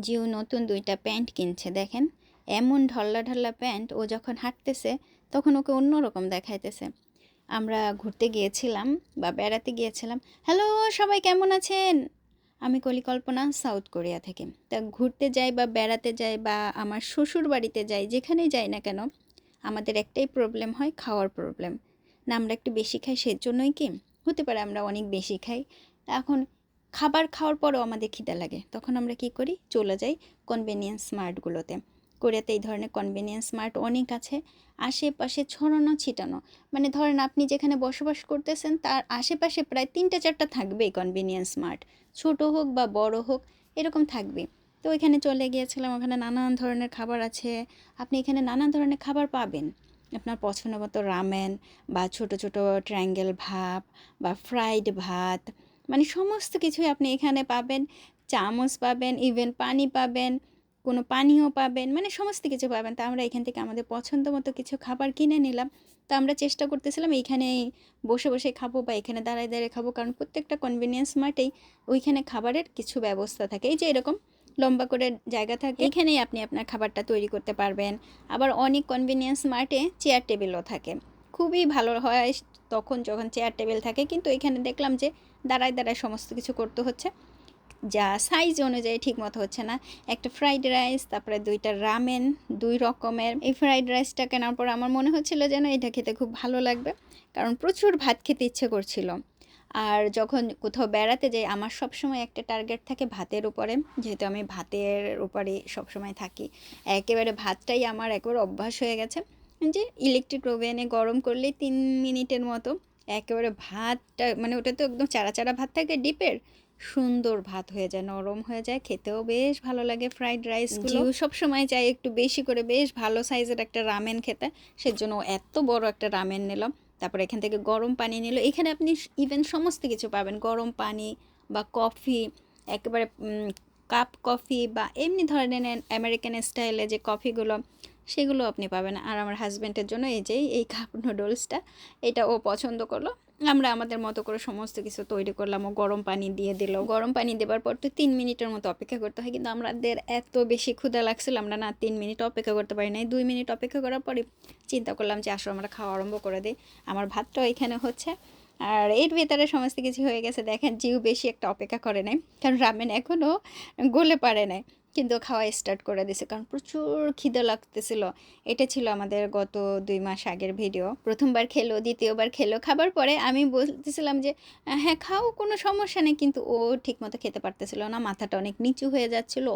জিও নতুন দুইটা প্যান্ট কিনছে, দেখেন। এমন ঢল্লা ঢল্লা প্যান্ট, ও যখন হাঁটতেছে, তখন ওকে অন্যরকম দেখাইতেছে। আমরা ঘুরতে গিয়েছিলাম বা বেড়াতে গিয়েছিলাম। হ্যালো, সবাই কেমন আছেন? আমি কলিকল্পনা সাউথ কোরিয়া থেকে। তা ঘুরতে যাই বা বেড়াতে যাই বা আমার শ্বশুর বাড়িতে যাই, যেখানেই যাই না কেন, আমাদের একটাই প্রবলেম হয় খাওয়ার প্রবলেম। না, আমরা একটু বেশি খাই, সেজন্যই কি? হতে পারে আমরা অনেক বেশি খাই। এখন খাবার খাওয়ার পরও আমাদের খিদে লাগে। তখন আমরা কি করি? চলে যাই কনভেনিয়েন্স স্মার্টগুলোতে কোরিয়াতে এই ধরনের কনভেনিয়েন্স স্মার্ট অনেক আছে। আশেপাশে ছড়ানো, ছিটানো। মানে ধরেন আপনি যেখানে বসবাস করতেছেন, তার আশেপাশে প্রায় তিনটা চারটা থাকবেই কনভেনিয়েন্স স্মার্ট ছোট হোক বা বড় হোক, এরকম থাকবে। তো ওইখানে চলে গিয়েছিলাম, ওখানে নানান ধরনের খাবার আছে। আপনি এখানে নানান ধরনের খাবার পাবেন। আপনার পছন্দ মতো রামেন বা ছোট ছোট ট্রায়াঙ্গেল ভাত বা ফ্রাইড ভাত। মানে সমস্ত কিছুই আপনি এখানে পাবেন। চামচ পাবেন ইভেন পানি পাবেন, কোনো পানীয় পাবেন মানে সমস্ত কিছু পাবেন। তা আমরা এখান থেকে আমাদের পছন্দ মতো কিছু খাবার কিনে নিলাম। তো আমরা চেষ্টা করতেছিলাম এইখানে বসে বসে খাব বা এখানে দাঁড়ায় দাঁড়িয়ে খাব, কারণ প্রত্যেকটা কনভিনিয়েন্স মার্টেই ওইখানে খাবারের কিছু ব্যবস্থা থাকে। এই যে এরকম লম্বা করে জায়গা থাকে, এখানেই আপনি আপনার খাবারটা তৈরি করতে পারবেন। আবার অনেক কনভিনিয়েন্স মার্টে চেয়ার টেবিলও থাকে। খুবই ভালো হয় তখন যখন চেয়ার টেবিল থাকে, কিন্তু এখানে দেখলাম যে দাঁড়ায় দাঁড়ায় সমস্ত কিছু করতে হচ্ছে। যা সাইজ অনুযায়ী ঠিক মতো হচ্ছে না। একটা ফ্রাইড রাইস তারপরে দুইটা রামেন দুই রকমের। এই ফ্রাইড রাইসটা কেনার পর আমার মনে হচ্ছিল যেন এটা খেতে খুব ভালো লাগবে, কারণ প্রচুর ভাত খেতে ইচ্ছে করছিল। আর যখন কোথাও বেড়াতে যাই, আমার সবসময় একটা টার্গেট থাকে ভাতের উপরে। যেহেতু আমি ভাতের উপরে সবসময় থাকি, একেবারে ভাতটাই আমার একবার অভ্যাস হয়ে গেছে। যে ইলেকট্রিক ওভেনে গরম করলেই তিন মিনিটের মতো একেবারে ভাতটা মানে ওটা তো একদম চারা চারা ভাত থাকে ডিপের সুন্দর ভাত হয়ে যায় নরম হয়ে যায় খেতেও বেশ ভালো লাগে ফ্রাইড রাইস সব সময় চাই একটু বেশি করে বেশ ভালো সাইজের একটা রামেন খেতে সেজন্য এত বড় একটা রামেন নিলাম। তারপর এখান থেকে গরম পানি নিল। এখানে আপনি ইভেন সমস্ত কিছু পাবেন গরম পানি বা কফি একেবারে কাপ কফি বা এমনি ধরনের আমেরিকান স্টাইলে যে কফিগুলো সেগুলো আপনি পাবেন। আর আমার হাজব্যান্ডের জন্য এই যে, এই কাপ নুডলসটা এটা ও পছন্দ করল। আমরা আমাদের মতো করে সমস্ত কিছু তৈরি করলাম। ও গরম পানি দিয়ে দিল। গরম পানি দেওয়ার পর তো তিন মিনিটের মতো অপেক্ষা করতে হয়। কিন্তু আমাদের এত বেশি ক্ষুধা লাগছিল, আমরা না তিন মিনিট অপেক্ষা করতে পারি নাই। দুই মিনিট অপেক্ষা করার পরে চিন্তা করলাম যে আসলে আমরা খাওয়া আরম্ভ করে দিই। আমার ভাতটাও এখানে হচ্ছে। আর এর ভেতরে সমস্ত কিছু হয়ে গেছে। দেখেন, জিউ বেশি একটা অপেক্ষা করে নাই। কারণ রামেন এখনও গলে পারে নাই। কিন্তু খাওয়া স্টার্ট করে দিছে। কারণ প্রচুর খিদে লাগতেছিল। এটা ছিল আমাদের গত দুই মাস আগের ভিডিও প্রথমবার খেলো, দ্বিতীয়বার খেলো। খাবার পরে আমি বলতেছিলাম যে হ্যাঁ খাও, কোনো সমস্যা নেই। কিন্তু ও ঠিকমতো খেতে পারতেছিল না। মাথাটা অনেক নিচু হয়ে যাচ্ছিল।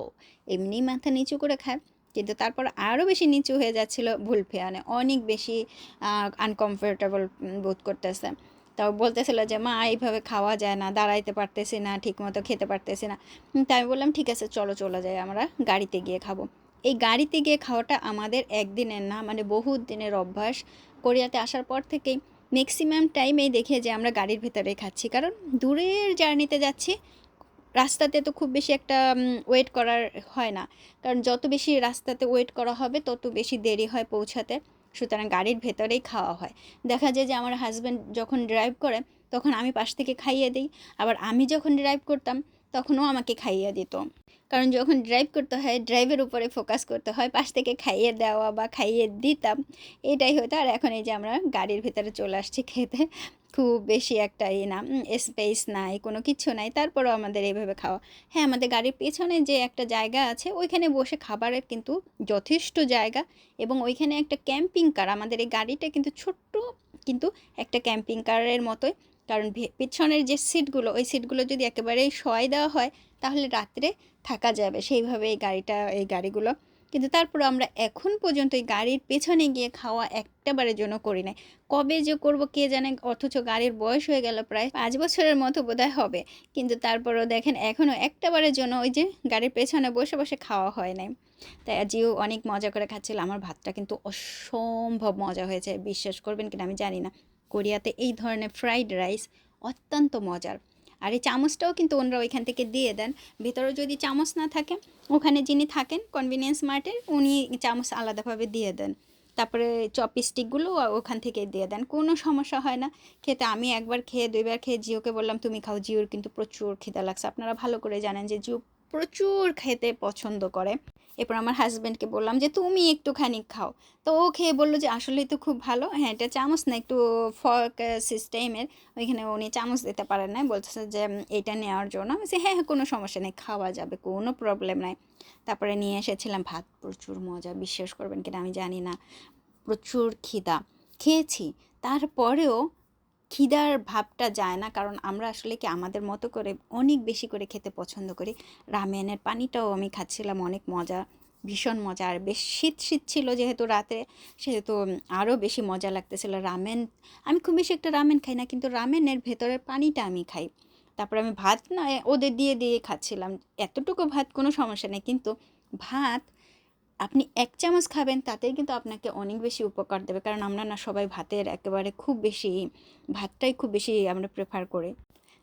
এমনি মাথা নিচু করে খায়। কিন্তু তারপর আরও বেশি নিচু হয়ে যাচ্ছিল ভুল ফেয়ানে। অনেক বেশি আনকমফোর্টেবল বোধ করতেছে। তাও বলতেছিল যে, মা, এইভাবে খাওয়া যায় না, দাঁড়াইতে পারতেছি না, ঠিকমতো খেতে পারতেছি না। তাই আমি বললাম, ঠিক আছে, চলো, চলে যাই, আমরা গাড়িতে গিয়ে খাব। এই গাড়িতে গিয়ে খাওয়াটা আমাদের একদিনের না মানে বহু দিনের অভ্যাস। কোরিয়াতে আসার পর থেকেই ম্যাক্সিমাম টাইমেই দেখে যে, আমরা গাড়ির ভেতরে খাচ্ছি। কারণ দূরের জার্নিতে যাচ্ছি, রাস্তাতে তো খুব বেশি একটা ওয়েট করার হয় না। কারণ যত বেশি রাস্তাতে ওয়েট করা হবে, তত বেশি দেরি হয় পৌঁছাতে। সুতরাং গাড়ির ভেতরেই খাওয়া হয়। দেখা যায় যে আমার হাজব্যান্ড যখন ড্রাইভ করে, তখন আমি পাশ থেকে খাইয়ে দিই। আবার আমি যখন ড্রাইভ করতাম তখনও আমাকে খাইয়ে দিত। কারণ যখন ড্রাইভ করতে হয় ড্রাইভের উপরে ফোকাস করতে হয়, পাশ থেকে খাইয়ে দেওয়া বা খাইয়ে দিতাম, এটাই হতো। আর এখন এই যে আমরা গাড়ির ভেতরে চলে আসছি খেতে, খুব বেশি একটা ই না স্পেস নাই, কোনো কিছু নাই। তারপরেও আমাদের এইভাবে খাওয়া। হ্যাঁ আমাদের গাড়ির পেছনে যে একটা জায়গা আছে, ওইখানে বসে খাবারের কিন্তু যথেষ্ট জায়গা। এবং ওইখানে একটা ক্যাম্পিং কার আমাদের এই গাড়িটা কিন্তু ছোট্ট, কিন্তু একটা ক্যাম্পিং কারের মতোই। কারণ পেছনের যে সিটগুলো, ওই সিটগুলো যদি একেবারেই শোয়াই দেওয়া হয়, তাহলে রাত্রে থাকা যাবে। সেইভাবে এই গাড়িটা, এই গাড়িগুলো। কিন্তু তারপর আমরা এখন পর্যন্ত এই গাড়ির পেছনে গিয়ে খাওয়া একটাবারের জন্য করি নাই। কবে যে করব কে জানে, অথচ গাড়ির বয়স হয়ে গেল প্রায় পাঁচ বছরের মতো বোধহয় হবে। কিন্তু তারপরও দেখেন, এখনও একটাবারের জন্য ওই যে গাড়ির পেছনে বসে বসে খাওয়া হয় নাই। তাই আজিও অনেক মজা করে খাচ্ছিল। আমার ভাতটা কিন্তু অসম্ভব মজা হয়েছে। বিশ্বাস করবেন কিনা আমি জানি না। কোরিয়াতে এই ধরনের ফ্রাইড রাইস অত্যন্ত মজার। আর এই চামচটাও কিন্তু ওনারা ওইখান থেকে দিয়ে দেন। ভেতরে যদি চামচ না থাকে, ওখানে যিনি থাকেন কনভিনিয়েন্স মার্টের উনি চামচ আলাদাভাবে দিয়ে দেন। তারপরে চপস্টিকগুলো ওখান থেকে দিয়ে দেন। কোনো সমস্যা হয় না। খেতে আমি একবার খেয়ে, দুইবার খেয়ে জিওকে বললাম, তুমি খাও জিওর কিন্তু প্রচুর খিদা লাগছে। আপনারা ভালো করে জানেন যে জিও প্রচুর খেতে পছন্দ করে। এরপর আমার হাজব্যান্ডকে বললাম যে, তুমি একটুখানি খাও। তো ও খেয়ে বলল যে, আসলেই তো খুব ভালো। হ্যাঁ এটা চামচ না, একটু ফর্ক সিস্টেমের ওইখানে উনি চামচ দিতে পারেন না বলতেছে যে এটা নেওয়ার জন্য। আমি হ্যাঁ হ্যাঁ কোনো সমস্যা নেই, খাওয়া যাবে, কোনো প্রবলেম নাই। তারপরে নিয়ে এসেছিলাম ভাত। প্রচুর মজা, বিশ্বাস করবেন কিনা আমি জানি না। প্রচুর খিদা। খেয়েছি। তারপরেও খিদার ভাবটা যায় না। কারণ আমরা আসলে কি আমাদের মতো করে অনেক বেশি করে খেতে পছন্দ করি। রামেনের পানিটাও আমি খাচ্ছিলাম, অনেক মজা, ভীষণ মজা। আর বেশ শীত শীত ছিল যেহেতু রাতে, সেহেতু আরও বেশি মজা লাগতেছিল রামেন। আমি খুব বেশি একটা রামেন খাই না, কিন্তু রামেনের ভেতরের পানিটা আমি খাই। তারপরে আমি ভাত না ওদের দিয়ে দিয়ে খাচ্ছিলাম। এতটুকু ভাত কোনো সমস্যা নেই, কিন্তু ভাত আপনি এক চামচ খাবেন, তাতেই কিন্তু আপনাকে অনেক বেশি উপকার দেবে। কারণ আমরা না সবাই ভাতের একেবারে খুব বেশি, ভাতটাই খুব বেশি আমরা প্রেফার করি।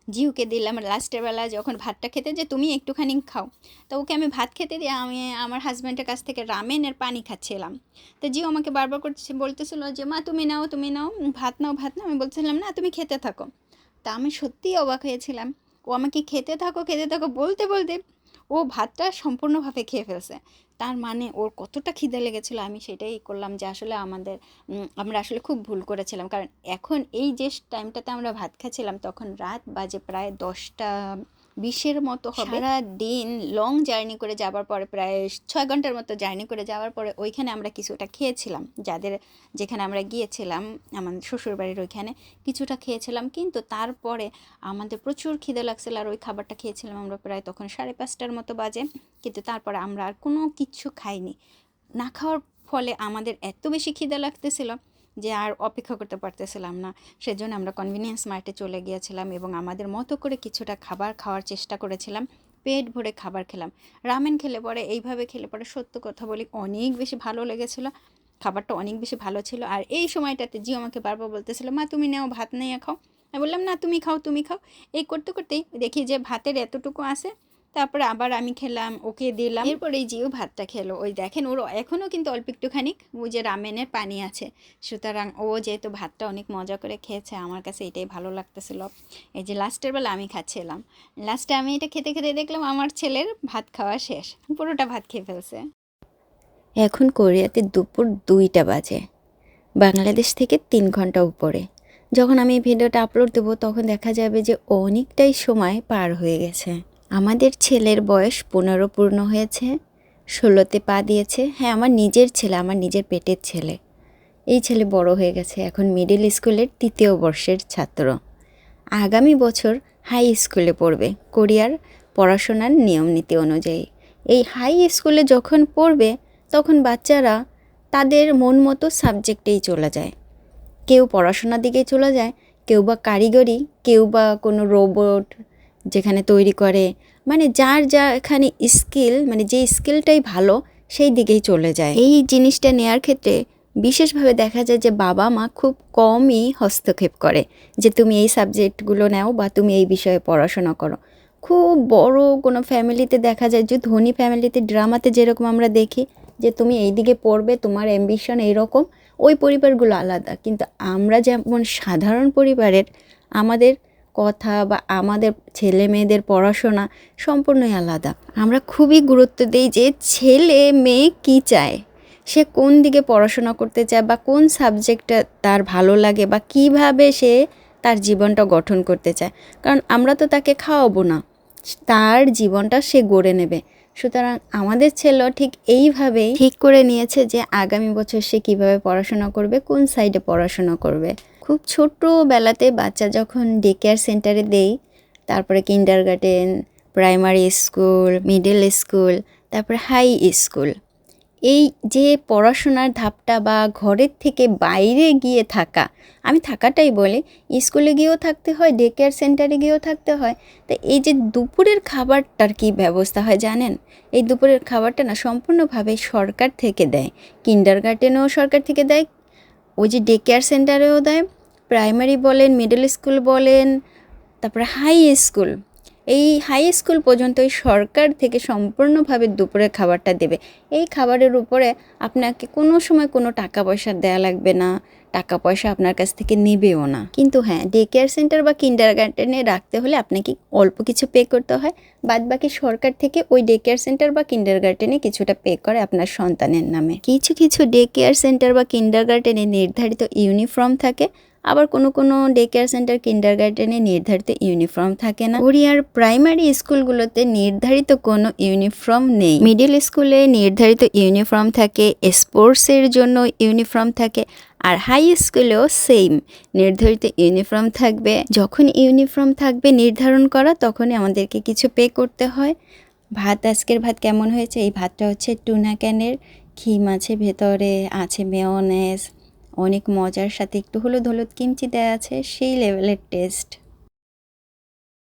জিউকে দিলাম লাস্টের বেলা যখন ভাতটা খেতে যে তুমি একটুখানি খাও, তো ওকে আমি ভাত খেতে দিয়ে আমি আমার হাজব্যান্ডের কাছ থেকে রামেনের পানি খাচ্ছিলাম। তো জিও আমাকে বারবার করছে বলতেছিল যে, মা, তুমি নাও তুমি নাও, ভাত নাও ভাত নাও। আমি বলছিলাম, না, তুমি খেতে থাকো। তা আমি সত্যিই অবাক হয়েছিলাম। ও আমাকে খেতে থাকো খেতে থাকো বলতে বলতে ও ভাতটা সম্পূর্ণভাবে খেয়ে ফেলছে। তার মানে ওর কতটা খিদে লেগেছিলো আমি সেটাই করলাম যে আসলে আমাদের আমরা আসলে খুব ভুল করেছিলাম। কারণ এখন এই যে টাইমটাতে আমরা ভাত খাচ্ছিলাম, তখন রাত বাজে প্রায় দশটা বিশের মতো হবে। সারা দিন লং জার্নি করে যাওয়ার পরে প্রায় ছয় ঘণ্টার মতো জার্নি করে যাওয়ার পরে ওইখানে আমরা কিছুটা খেয়েছিলাম। যাদের যেখানে আমরা গিয়েছিলাম আমাদের শ্বশুরবাড়ির ওইখানে কিছুটা খেয়েছিলাম। কিন্তু তারপরে আমাদের প্রচুর খিদে লাগছিল আর ওই খাবারটা খেয়েছিলাম আমরা প্রায় তখন সাড়ে পাঁচটার মতো বাজে। কিন্তু তারপরে আমরা আর কোনো কিছু খাইনি। না খাওয়ার ফলে আমাদের এত বেশি খিদে লাগতেছিল যে আর অপেক্ষা করতে পারতেছিলাম না। সেজন্য আমরা কনভিনিয়েন্স মার্টে চলে গিয়েছিলাম এবং আমাদের মতো করে কিছুটা খাবার খাওয়ার চেষ্টা করেছিলাম। পেট ভরে খাবার খেলাম। রামেন খেলে পরে, এইভাবে খেলে পরে সত্য কথা বলি, অনেক বেশি ভালো লেগেছিলো। খাবারটা অনেক বেশি ভালো ছিল। আর এই সময়টাতে জিও আমাকে বারবার বলতেছিল, মা, তুমি নাও ভাত নিয়ে খাও। আমি বললাম, না, তুমি খাও তুমি খাও। এই করতে করতেই দেখি যে ভাতের এতটুকু আছে তারপরে আবার আমি খেলাম, ওকে দিলাম। এরপর এই জিও ভাতটা খেলো। ওই দেখেন, ওর এখনও কিন্তু অল্প একটুখানি। ওই যে রামেনের পানি আছে। সুতরাং ও যেহেতু ভাতটা অনেক মজা করে খেয়েছে, আমার কাছে এটাই ভালো লাগতেছিল। এই যে লাস্টের বেলা আমি খাচ্ছিলাম। লাস্টে আমি এটা খেতে খেতে দেখলাম আমার ছেলের ভাত খাওয়া শেষ। পুরোটা ভাত খেয়ে ফেলছে। এখন কোরিয়াতে দুপুর দুইটা বাজে। বাংলাদেশ থেকে তিন ঘণ্টা উপরে। যখন আমি ভিডিওটা আপলোড দেবো, তখন দেখা যাবে যে অনেকটাই সময় পার হয়ে গেছে। আমাদের ছেলের বয়স পনেরো পূর্ণ হয়েছে, ষোলোতে পা দিয়েছে। হ্যাঁ আমার নিজের ছেলে, আমার নিজের পেটের ছেলে। এই ছেলে বড় হয়ে গেছে, এখন মিডিল স্কুলের তৃতীয় বর্ষের ছাত্র। আগামী বছর হাই স্কুলে পড়বে কোরিয়ার পড়াশোনার নিয়ম নীতি অনুযায়ী। এই হাই স্কুলে যখন পড়বে, তখন বাচ্চারা তাদের মন মতো সাবজেক্টেই চলে যায়। কেউ পড়াশোনার দিকে চলে যায়, কেউ বা কারিগরি, কেউ বা কোনো রোবট যেখানে তৈরি করে মানে যার যা এখানে স্কিল মানে যে স্কিলটাই ভালো, সেই দিকেই চলে যায়। এই জিনিসটা নেয়ার ক্ষেত্রে বিশেষভাবে দেখা যায় যে বাবা মা খুব কমই হস্তক্ষেপ করে যে তুমি এই সাবজেক্টগুলো নাও বা তুমি এই বিষয়ে পড়াশোনা করো। খুব বড় কোনো ফ্যামিলিতে দেখা যায় যে ধনী ফ্যামিলিতে ড্রামাতে যেরকম আমরা দেখি যে তুমি এই দিকে পড়বে, তোমার অ্যাম্বিশন এইরকম ওই পরিবারগুলো আলাদা। কিন্তু আমরা যেমন সাধারণ পরিবারের, আমাদের কথা বা আমাদের ছেলে মেয়েদের পড়াশোনা সম্পূর্ণই আলাদা। আমরা খুবই গুরুত্ব দিই যে ছেলে মেয়ে কী চায়? সে কোন দিকে পড়াশোনা করতে চায় বা কোন সাবজেক্টটা তার ভালো লাগে বা কীভাবে সে তার জীবনটা গঠন করতে চায়। কারণ আমরা তো তাকে খাওয়াবো না। তার জীবনটা সে গড়ে নেবে। সুতরাং আমাদের ছেলেও ঠিক এইভাবেই ঠিক করে নিয়েছে যে আগামী বছর সে কীভাবে পড়াশোনা করবে, কোন সাইডে পড়াশোনা করবে। খুব ছোটোবেলাতে বাচ্চা যখন ডে কেয়ার সেন্টারে দেই, তারপরে kindergarten primary school middle school তারপরে হাই স্কুল এই যে পড়াশোনার ধাপটা বা ঘরের থেকে বাইরে গিয়ে থাকা, আমি থাকাটাই বলি স্কুলে গিয়েও থাকতে হয় ডে কেয়ার সেন্টারে গিয়েও থাকতে হয়, তো এই যে দুপুরের খাবারটার কি ব্যবস্থা হয় জানেন? এই দুপুরের খাবারটা না সম্পূর্ণভাবে সরকার থেকে দেয় কিন্ডার গার্ডেনও সরকার থেকে দেয়, ওই যে ডে কেয়ার সেন্টারেও দেয় প্রাইমারি বলেন, মিডল স্কুল বলেন, তারপরে হাই স্কুল। এই হাই স্কুল পর্যন্তই সরকার থেকে সম্পূর্ণভাবে দুপুরের খাবারটা দেবে। এই খাবারের উপরে আপনাকে কোনো সময় কোনো টাকা পয়সা দেয়া লাগবে না, টাকা পয়সা আপনার কাছ থেকে নেবেও না। কিন্তু হ্যাঁ ডে কেয়ার সেন্টার বা কিন্ডার গার্ডেনে রাখতে হলে আপনাকে অল্প কিছু পে করতে হয়। বাদ বাকি সরকার থেকে ওই ডে কেয়ার সেন্টার বা কিন্ডার গার্ডেনে কিছুটা পে করে আপনার সন্তানের নামে। কিছু কিছু ডে কেয়ার সেন্টার বা কিন্ডার গার্ডেনে নির্ধারিত ইউনিফর্ম থাকে। আবার কোনো কোনো ডে কেয়ার সেন্টার কিন্ডার গার্ডেনে নির্ধারিত ইউনিফর্ম থাকে না। কোরিয়ার প্রাইমারি স্কুলগুলোতে নির্ধারিত কোনো ইউনিফর্ম নেই। মিডিল স্কুলে নির্ধারিত ইউনিফর্ম থাকে স্পোর্টসের জন্য ইউনিফর্ম থাকে, আর হাই স্কুলেও সেম নির্ধারিত ইউনিফর্ম থাকবে। যখন ইউনিফর্ম থাকবে নির্ধারণ করা, তখনই আমাদেরকে কিছু পে করতে হয়। ভাত, আজকের ভাত কেমন হয়েছে? এই ভাতটা হচ্ছে টুনা ক্যানের ঘি মাছে ভেতরে আছে মেয়নেজ অনেক মজার সাথে একটু হলুদ হলুদ কিমচি দেওয়া আছে সেই লেভেলের টেস্ট